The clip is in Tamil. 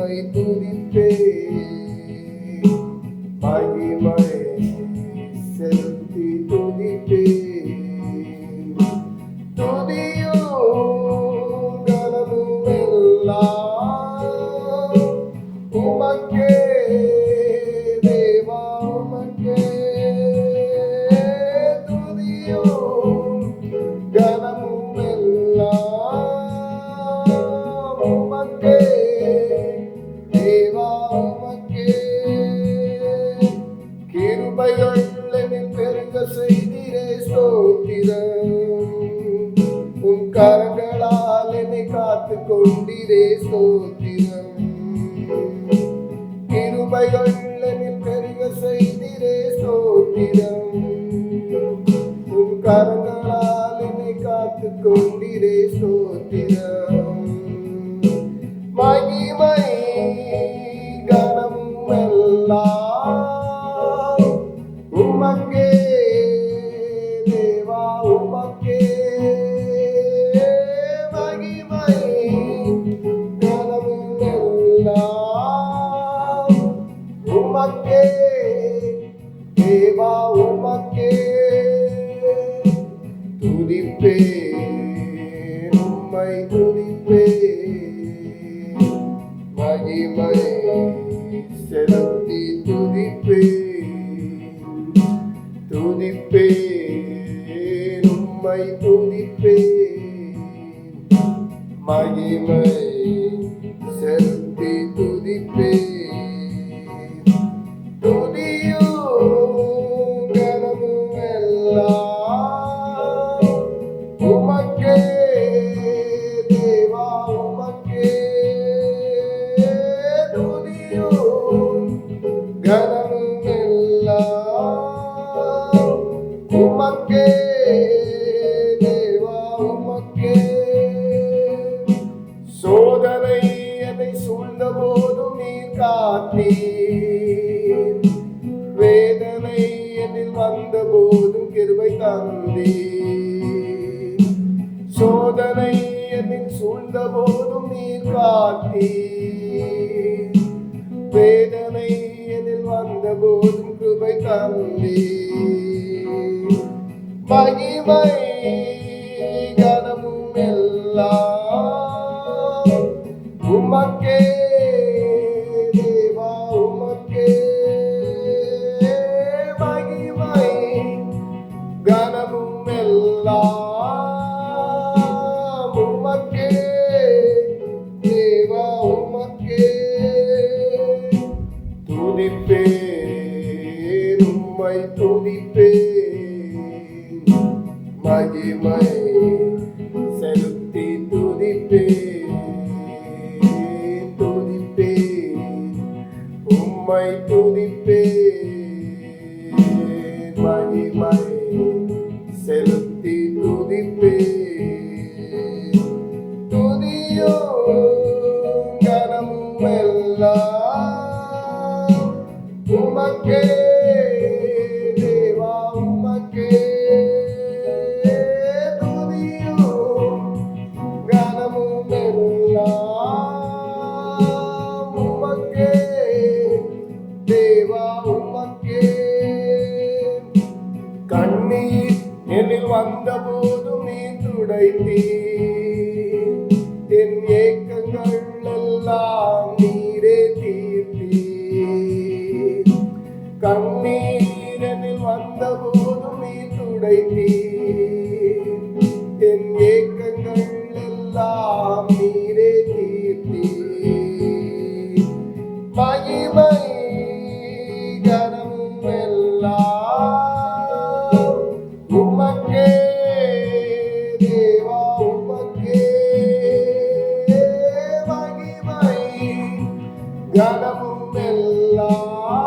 துதிப்பே மகிமை கரங்களால் என்னை காத்து கொண்டிரே சோத்திரம் கிருபைகள் தேவா உமக்கே துதிப்பே. உம்மை துதிப்பே. மகிமை செலுத்தி துதிப்பே. துதிப்பே. உம்மை துதிப்பே. மகிமை காத்தீர் வேதனை என்னில் வந்த போதும் கிருபை தந்தீர். சோதனை என்னில் சூழ்ந்த போதும் நீர் வேதனை என்னில் வந்த போதும் கிருபை மகிமை கனமும் எல்லாம் துதிப்பே உம்மை துதிப்பே மகிமை செலுத்தி துதிப்பே துதிப்பே உம்மை துதிப்பே மகிமை செலுத்தி துதிப்பே துதியோ கனமும் எல்லாம் உமக்கே தேவா உமக்கே. துதியோ கனமும் எல்லாம் உமக்கே தேவா உமக்கே. கண்ணீர் வந்த நீ துடைத்தீர். கனமும் எல்லாம்